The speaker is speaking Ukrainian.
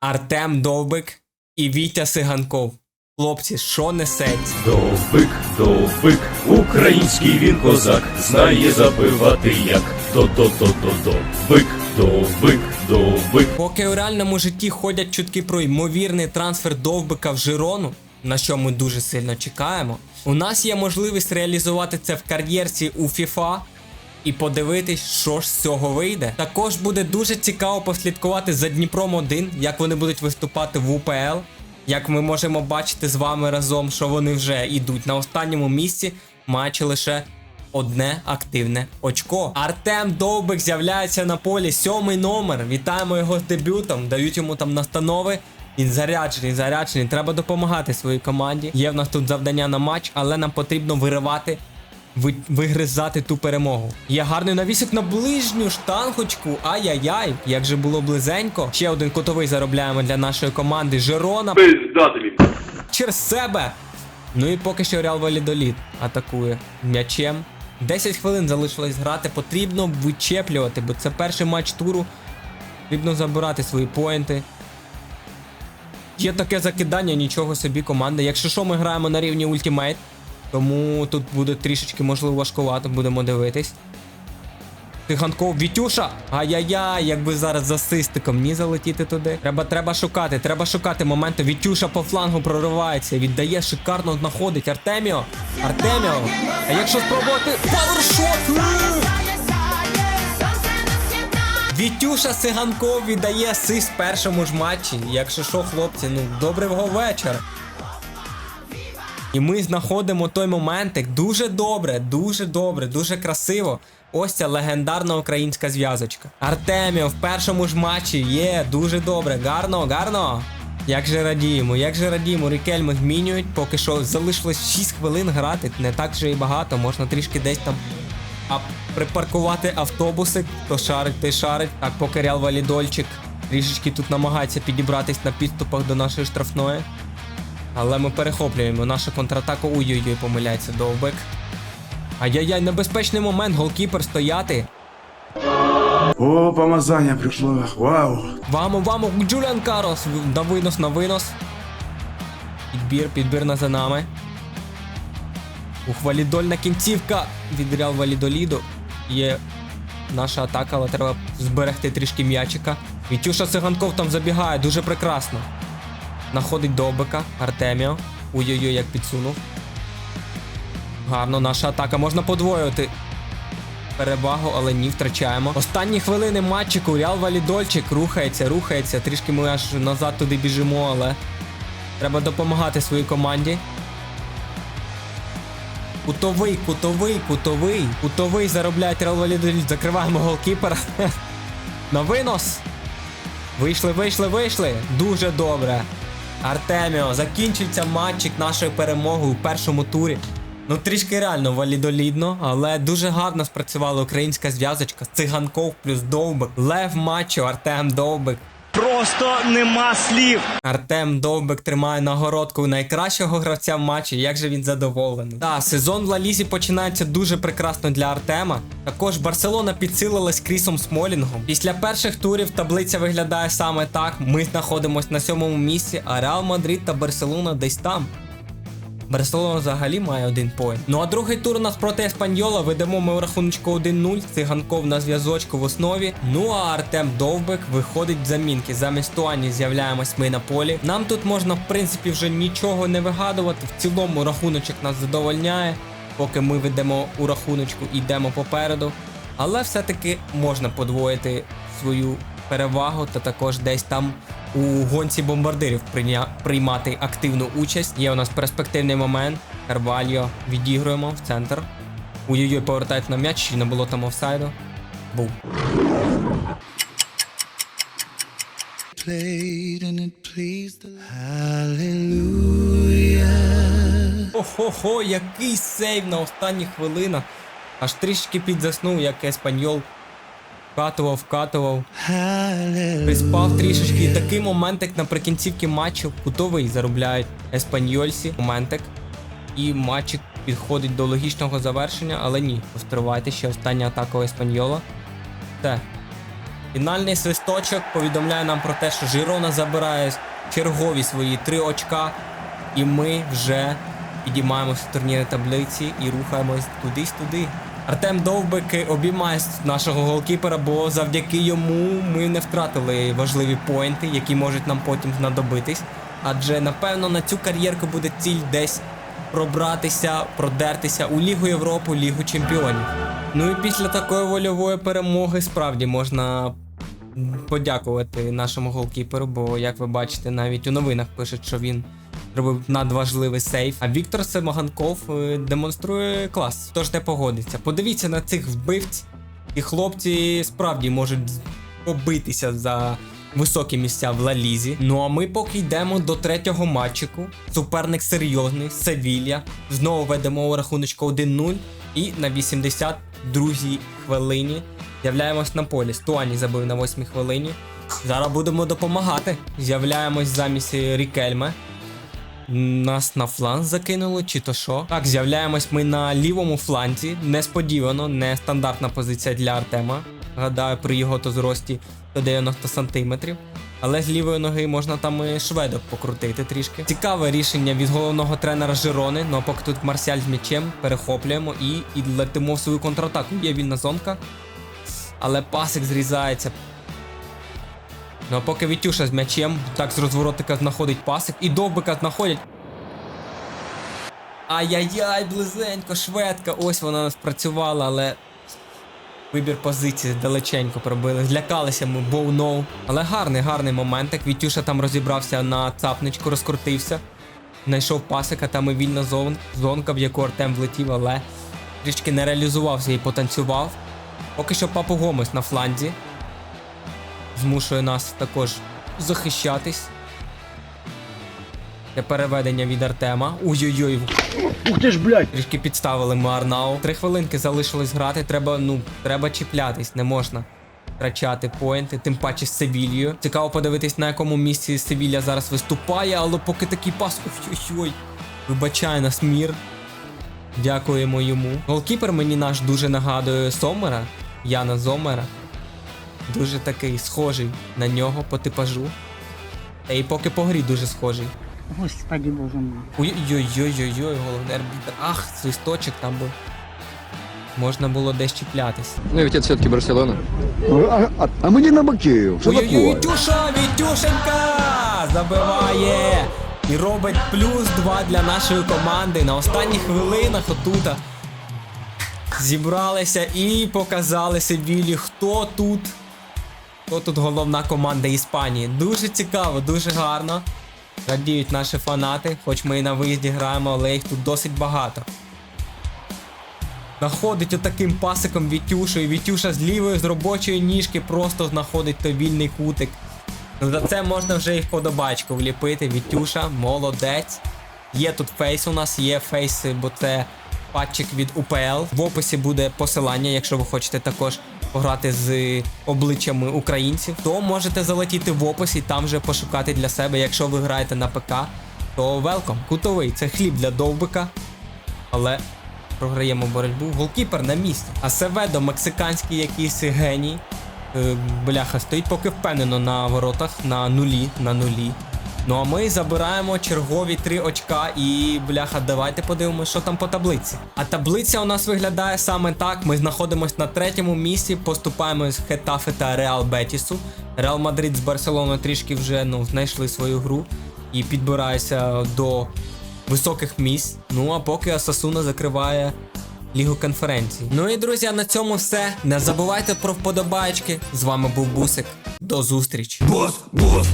Артем Довбик і Вітя Сиганков. Хлопці, що несеться? Довбик, довбик, український він козак, знає забивати як до-до-до-до-довбик, довбик, довбик. Поки у реальному житті ходять чутки про ймовірний трансфер Довбика в Жирону, на що ми дуже сильно чекаємо, у нас є можливість реалізувати це в кар'єрці у FIFA і подивитись, що ж з цього вийде. Також буде дуже цікаво послідкувати за Дніпром 1, як вони будуть виступати в УПЛ. Як ми можемо бачити з вами разом, що вони вже йдуть на останньому місці, маючи лише одне активне очко. Артем Довбик з'являється на полі, сьомий номер. Вітаємо його з дебютом, дають йому там настанови. Він заряджений, заряджений. Треба допомагати своїй команді. Є в нас тут завдання на матч, але нам потрібно виривати, ви- вигризати ту перемогу. Є гарний навісик на ближню штангочку. Ай-яй-яй, як же було близенько. Ще один кутовий заробляємо для нашої команди. Тобі. через себе. Ну і поки що Реал Валідоліт атакує м'ячем. 10 хвилин залишилось грати, потрібно вичеплювати, бо це перший матч туру. Потрібно забирати свої поінти. Є таке закидання, нічого собі команда. Якщо що, ми граємо на рівні ультимейт, тому тут буде трішечки, можливо, важкувато, будемо дивитись. Тиганков, Вітюша! Ай-яй-яй, якби зараз з асистиком ні залетіти туди. Треба, треба шукати, треба шукати моменти. Вітюша по флангу проривається, віддає шикарно знаходить. Артеміо! Артеміо! А якщо спробувати. Павершот! Вітюша Сиганков віддає асист в першому ж матчі. Якщо що, хлопці, ну доброго вечора. І ми знаходимо той моментик дуже добре, дуже добре, дуже красиво. Ось ця легендарна українська зв'язочка. Артеміо в першому ж матчі є дуже добре. Гарно, гарно. Як же радіємо, як же радіємо, Рікельми змінюють, поки що залишилось 6 хвилин грати, не так же і багато, можна трішки десь там а припаркувати автобуси, хто шарить, той шарить. Так, поки Валідольчик трішечки тут намагається підібратись на підступах до нашої штрафної. Але ми перехоплюємо нашу контратаку. Ой-ой-ой, помиляється довбик. Ай-яй-яй, небезпечний момент, голкіпер стояти. О, помазання прийшло. Вау. Вамо, вамо, Джуліан Карос. На винос, на винос. Підбір, підбір на за нами. Ух, валідольна кінцівка від Реал Валідоліду. Є наша атака, але треба зберегти трішки м'ячика. Вітюша Циганков там забігає, дуже прекрасно. Находить Довбика, Артеміо. Ой-ой-ой, як підсунув. Гарно, наша атака можна подвоювати перевагу, але ні, втрачаємо. Останні хвилини матчику. Реал Валідольчик рухається, рухається. Трішки ми аж назад туди біжимо, але треба допомагати своїй команді. Кутовий, кутовий, кутовий. Кутовий заробляють Реал Валідоліт. Закриваємо голкіпера. На винос. Вийшли, вийшли, вийшли. Дуже добре. Артеміо, закінчується матчик нашою перемогою у першому турі. Ну, трішки реально валідолідно, але дуже гарно спрацювала українська зв'язочка. Циганков плюс Довбик. Лев матчу, Артем Довбик. Просто нема слів. Артем Довбик тримає нагородку найкращого гравця в матчі. Як же він задоволений? Та сезон в Лалізі починається дуже прекрасно для Артема. Також Барселона підсилилась Крісом Смолінгом. Після перших турів таблиця виглядає саме так. Ми знаходимося на сьомому місці, а Реал Мадрид та Барселона десь там. Барселона взагалі має один поінт. Ну а другий тур у нас проти Еспаньола. Ведемо ми у рахуночку 1-0. Циганков на зв'язочку в основі. Ну а Артем Довбик виходить з замінки. Замість Туані з'являємось ми на полі. Нам тут можна, в принципі, вже нічого не вигадувати. В цілому рахуночок нас задовольняє. Поки ми ведемо у рахуночку і йдемо попереду. Але все-таки можна подвоїти свою перевагу та також десь там у гонці бомбардирів приймати активну участь. Є у нас перспективний момент. Карвальо відігруємо в центр. Ой-ой-ой, повертають на м'яч, чи не було там офсайду. Був. Охо-хо, який сейв на останніх хвилинах. Аж трішки підзаснув, як еспаньол. Вкатував, вкатував. Приспав трішечки. І такий моментик наприкінцівки матчу кутовий заробляють еспаньольсі. Моментик. І матчик підходить до логічного завершення, але ні. Постривайте ще остання атака у еспаньола. Те. Фінальний свисточок повідомляє нам про те, що Жирона забирає чергові свої три очка, і ми вже підіймаємося в турнірі таблиці і рухаємось кудись туди. Артем Довбик обіймає нашого голкіпера, бо завдяки йому ми не втратили важливі поінти, які можуть нам потім знадобитись. Адже напевно на цю кар'єрку буде ціль десь пробратися, продертися у Лігу Європи, Лігу Чемпіонів. Ну і після такої вольової перемоги справді можна подякувати нашому голкіперу, бо, як ви бачите, навіть у новинах пишуть, що він робив надважливий сейф. А Віктор Семаганков е, демонструє клас. Тож не погодиться. Подивіться на цих вбивць, і хлопці справді можуть побитися за. Високі місця в Лалізі. Ну а ми поки йдемо до третього матчику. Суперник серйозний, Севілья. Знову ведемо у рахуночку 1-0. І на 82-й хвилині з'являємось на полі. Стуані забив на 8-й хвилині. Зараз будемо допомагати. З'являємось замість Рікельме. Нас на фланг закинули, чи то що. Так, з'являємось ми на лівому фланзі. Несподівано, не стандартна позиція для Артема. Гадаю, при його то зрості до 90 сантиметрів. Але з лівої ноги можна там і шведок покрутити трішки. Цікаве рішення від головного тренера Жирони. Ну а поки тут Марсіаль з м'ячем перехоплюємо і, і летимо в свою контратаку. Є вільна зонка. Але пасик зрізається. Ну а поки Вітюша з м'ячем, так з розворотика знаходить пасик і довбика знаходять. Ай-яй-яй, близенько, шведка. Ось вона спрацювала, але вибір позиції далеченько пробили. Злякалися ми боу-ноу. Але гарний, гарний момент. Як Вітюша там розібрався на цапничку, розкрутився. Знайшов пасика, там і вільна зон, зонка, в яку Артем влетів, але трішки не реалізувався і потанцював. Поки що Папу Гомес на фланзі. Змушує нас також захищатись. Для переведення від Артема. Ой-ой-ой. Ух ти ж, блядь! Трішки підставили ми Арнау. Три хвилинки залишилось грати. Треба, ну, треба чіплятись, не можна втрачати поінти, тим паче з Севільєю. Цікаво подивитись, на якому місці Севілля зараз виступає, але поки такий пас. Ой-ой-ой. Вибачай нас мір. Дякуємо йому. Голкіпер мені наш дуже нагадує Сомера, Яна Зомера. Дуже такий схожий на нього по типажу. Та і поки по грі дуже схожий. Господи боже мой. Ой-ой-ой-ой-ой, головний арбітр. Ах, свисточок там був. Можна було десь чіплятись. Ну ведь это все-таки Барселона. А, а, а мені на Макеїв. Що Ой-ой-ой, такое? Вітюша, Вітюшенка! Забиває! І робить плюс 2 для нашої команди. На останніх хвилинах отута. Зібралися і показали Севілі, хто тут. Хто тут головна команда Іспанії. Дуже цікаво, дуже гарно. Радіють наші фанати, хоч ми і на виїзді граємо, але їх тут досить багато. Находить отаким пасиком Вітюшу, і Вітюша з лівої з робочої ніжки просто знаходить той вільний кутик. За це можна вже і вподобачку вліпити. Вітюша, молодець. Є тут фейс у нас, є фейс, бо це патчик від УПЛ. В описі буде посилання, якщо ви хочете також пограти з обличчями українців, то можете залетіти в опис і там вже пошукати для себе. Якщо ви граєте на ПК, то велком. Кутовий це хліб для довбика. Але програємо боротьбу. Голкіпер на місці. А Севедо, мексиканський якийсь геній. Е, бляха, стоїть поки впевнено на воротах на нулі, на нулі. Ну а ми забираємо чергові три очка і бляха, давайте подивимося, що там по таблиці. А таблиця у нас виглядає саме так. Ми знаходимося на третьому місці, поступаємо з Хетафи та Реал Бетісу. Реал Мадрид з Барселоною трішки вже ну, знайшли свою гру і підбираються до високих місць. Ну а поки Асасуна закриває Лігу конференцій. Ну і друзі, на цьому все. Не забувайте про вподобайки. З вами був Бусик. До зустрічі. Бос, бос.